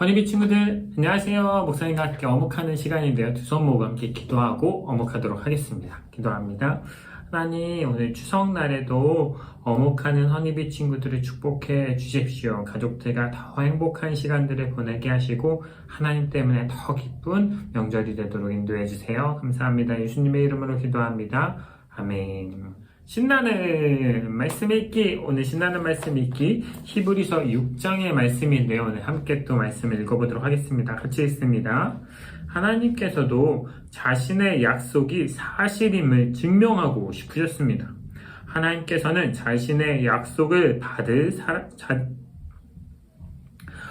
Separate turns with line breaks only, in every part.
허니비 친구들 안녕하세요. 목사님과 함께 어묵하는 시간인데요. 두 손 모으고 함께 기도하고 어묵하도록 하겠습니다. 기도합니다. 하나님 오늘 추석날에도 어묵하는 허니비 친구들을 축복해 주십시오. 가족들과 더 행복한 시간들을 보내게 하시고 하나님 때문에 더 기쁜 명절이 되도록 인도해 주세요. 감사합니다. 예수님의 이름으로 기도합니다. 아멘 신나는 말씀 읽기 오늘 신나는 말씀 읽기 히브리서 6장의 말씀인데요. 오늘 함께 또 말씀을 읽어보도록 하겠습니다. 같이 읽습니다. 하나님께서도 자신의 약속이 사실임을 증명하고 싶으셨습니다. 하나님께서는 자신의 약속을 받을 사, 자,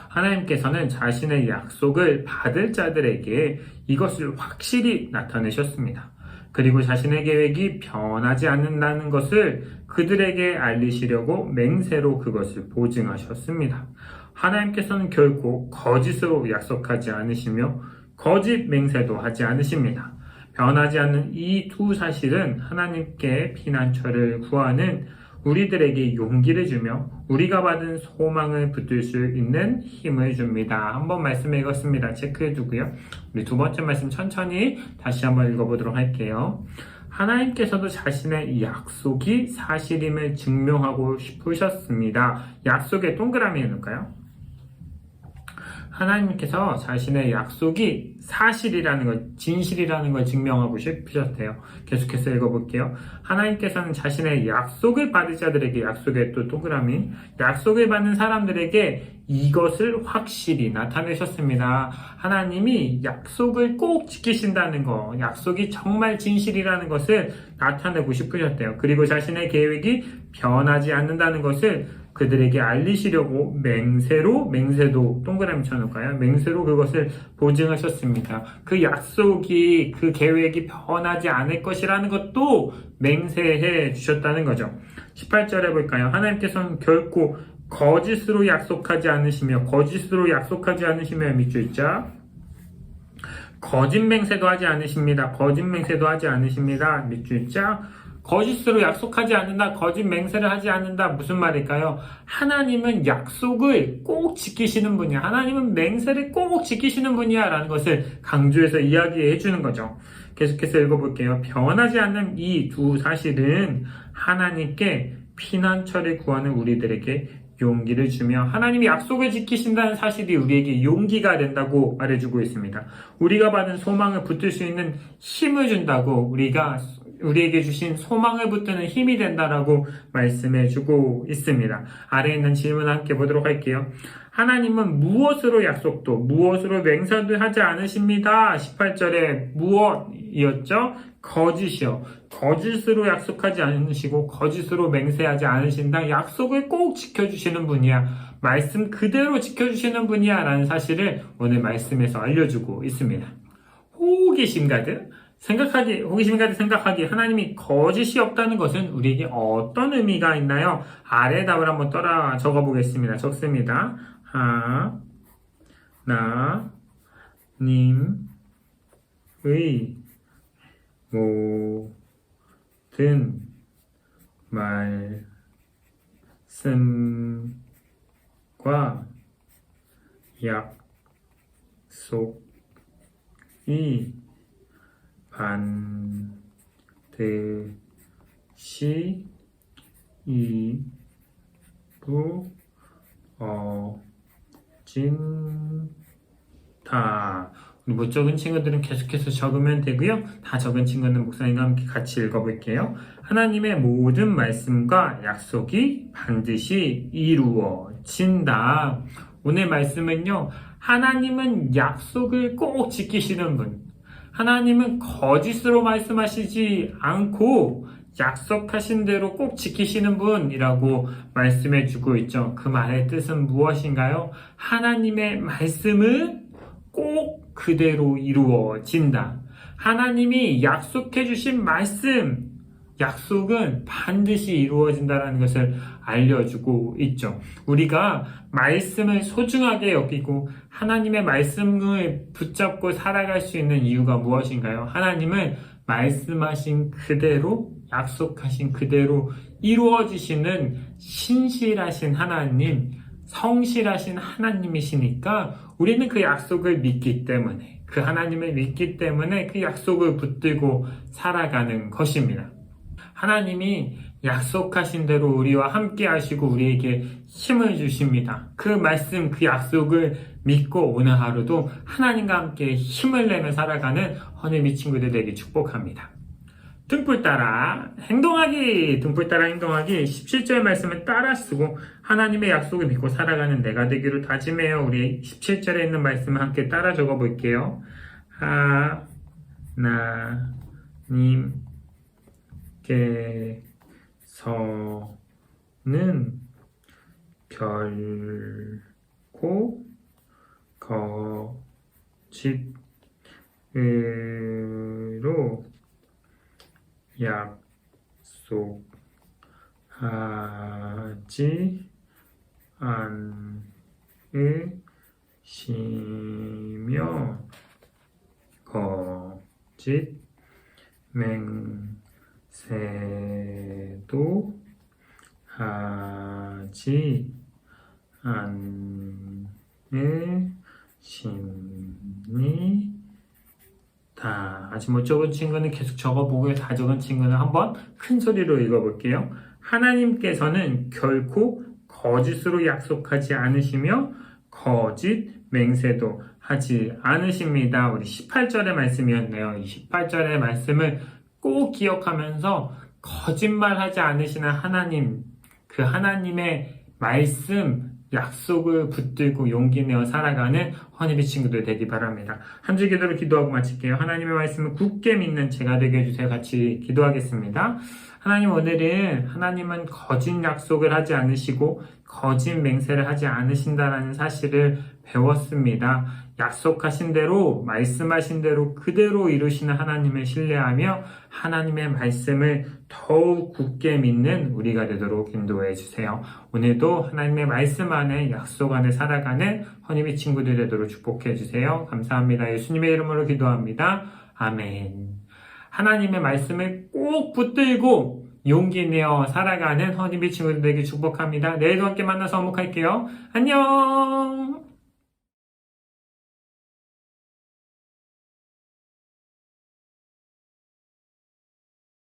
하나님께서는 자신의 약속을 받을 자들에게 이것을 확실히 나타내셨습니다. 그리고 자신의 계획이 변하지 않는다는 것을 그들에게 알리시려고 맹세로 그것을 보증하셨습니다. 하나님께서는 결코 거짓으로 약속하지 않으시며 거짓 맹세도 하지 않으십니다. 변하지 않는 이 두 사실은 하나님께 피난처를 구하는 우리들에게 용기를 주며 우리가 받은 소망을 붙들 수 있는 힘을 줍니다. 한번 말씀 읽었습니다. 체크해 두고요. 우리 두 번째 말씀 천천히 다시 한번 읽어보도록 할게요. 하나님께서도 자신의 약속이 사실임을 증명하고 싶으셨습니다. 약속에 동그라미 넣을까요? 하나님께서 자신의 약속이 사실이라는 것, 진실이라는 걸 증명하고 싶으셨대요. 계속해서 읽어볼게요. 하나님께서는 자신의 약속을 받을 자들에게 약속의 또 동그라미, 약속을 받는 사람들에게 이것을 확실히 나타내셨습니다. 하나님이 약속을 꼭 지키신다는 거, 약속이 정말 진실이라는 것을 나타내고 싶으셨대요. 그리고 자신의 계획이 변하지 않는다는 것을 그들에게 알리시려고 맹세로 맹세도 동그라미 쳐놓을까요? 맹세로 그것을 보증하셨습니다. 그 약속이 그 계획이 변하지 않을 것이라는 것도 맹세해 주셨다는 거죠. 18절에 볼까요? 하나님께서는 결코 거짓으로 약속하지 않으시며 거짓으로 약속하지 않으시며 밑줄 있죠? 거짓 맹세도 하지 않으십니다. 거짓 맹세도 하지 않으십니다. 밑줄 있죠? 거짓으로 약속하지 않는다, 거짓 맹세를 하지 않는다, 무슨 말일까요? 하나님은 약속을 꼭 지키시는 분이야. 하나님은 맹세를 꼭 지키시는 분이야. 라는 것을 강조해서 이야기해 주는 거죠. 계속해서 읽어볼게요. 변하지 않는 이 두 사실은 하나님께 피난처를 구하는 우리들에게 용기를 주며 하나님이 약속을 지키신다는 사실이 우리에게 용기가 된다고 말해주고 있습니다. 우리가 받은 소망을 붙들 수 있는 힘을 준다고 우리가 우리에게 주신 소망을 붙드는 힘이 된다라고 말씀해 주고 있습니다. 아래에 있는 질문 함께 보도록 할게요. 하나님은 무엇으로 약속도 무엇으로 맹세도 하지 않으십니다. 18절에 무엇이었죠? 거짓이요. 거짓으로 약속하지 않으시고 거짓으로 맹세하지 않으신다. 약속을 꼭 지켜주시는 분이야. 말씀 그대로 지켜주시는 분이야. 라는 사실을 오늘 말씀에서 알려주고 있습니다. 호기심 가득 생각하기, 호기심 가득 생각하기, 하나님이 거짓이 없다는 것은 우리에게 어떤 의미가 있나요? 아래 답을 한번 따라 적어 보겠습니다. 적습니다. 하, 나, 님, 의, 모든 말씀과 약속이 반드시 이루어진다. 못 적은 친구들은 계속해서 적으면 되고요. 다 적은 친구는 목사님과 함께 같이 읽어볼게요. 하나님의 모든 말씀과 약속이 반드시 이루어진다. 오늘 말씀은요. 하나님은 약속을 꼭 지키시는 분. 하나님은 거짓으로 말씀하시지 않고 약속하신 대로 꼭 지키시는 분이라고 말씀해 주고 있죠. 그 말의 뜻은 무엇인가요? 하나님의 말씀은 꼭 그대로 이루어진다. 하나님이 약속해 주신 말씀, 약속은 반드시 이루어진다는 것을 알려주고 있죠. 우리가 말씀을 소중하게 여기고 하나님의 말씀을 붙잡고 살아갈 수 있는 이유가 무엇인가요? 하나님은 말씀하신 그대로 약속하신 그대로 이루어지시는 신실하신 하나님, 성실하신 하나님이시니까 우리는 그 약속을 믿기 때문에 그 하나님을 믿기 때문에 그 약속을 붙들고 살아가는 것입니다. 하나님이 약속하신 대로 우리와 함께 하시고 우리에게 힘을 주십니다. 그 말씀, 그 약속을 믿고 오늘 하루도 하나님과 함께 힘을 내며 살아가는 허니비 친구들 되게 축복합니다. 등불 따라 행동하기 등불 따라 행동하기 17절 말씀을 따라 쓰고 하나님의 약속을 믿고 살아가는 내가 되기로 다짐해요. 우리 17절에 있는 말씀을 함께 따라 적어 볼게요. 하나님 께서는 결코 거짓으로 약속하지 않으시며 거짓 맹 세도 하지 않으십니다. 아직 못 적은 친구는 계속 적어보고 다 적은 친구는 한번 큰 소리로 읽어볼게요. 하나님께서는 결코 거짓으로 약속하지 않으시며 거짓 맹세도 하지 않으십니다. 우리 18절의 말씀이었네요. 이 18절의 말씀을 꼭 기억하면서 거짓말하지 않으시는 하나님, 그 하나님의 말씀, 약속을 붙들고 용기 내어 살아가는 허니비 친구들 되기 바랍니다. 한 주 기도로 기도하고 마칠게요. 하나님의 말씀을 굳게 믿는 제가 되게 해주세요. 같이 기도하겠습니다. 하나님 오늘은 하나님은 거짓 약속을 하지 않으시고 거짓 맹세를 하지 않으신다라는 사실을 배웠습니다. 약속하신 대로 말씀하신 대로 그대로 이루시는 하나님을 신뢰하며 하나님의 말씀을 더욱 굳게 믿는 우리가 되도록 인도해 주세요. 오늘도 하나님의 말씀 안에 약속 안에 살아가는 허니비 친구들 되도록 축복해 주세요. 감사합니다. 예수님의 이름으로 기도합니다. 아멘. 하나님의 말씀을 꼭 붙들고 용기 내어 살아가는 허니비 친구들에게 축복합니다. 내일도 함께 만나서 화목할게요. 안녕!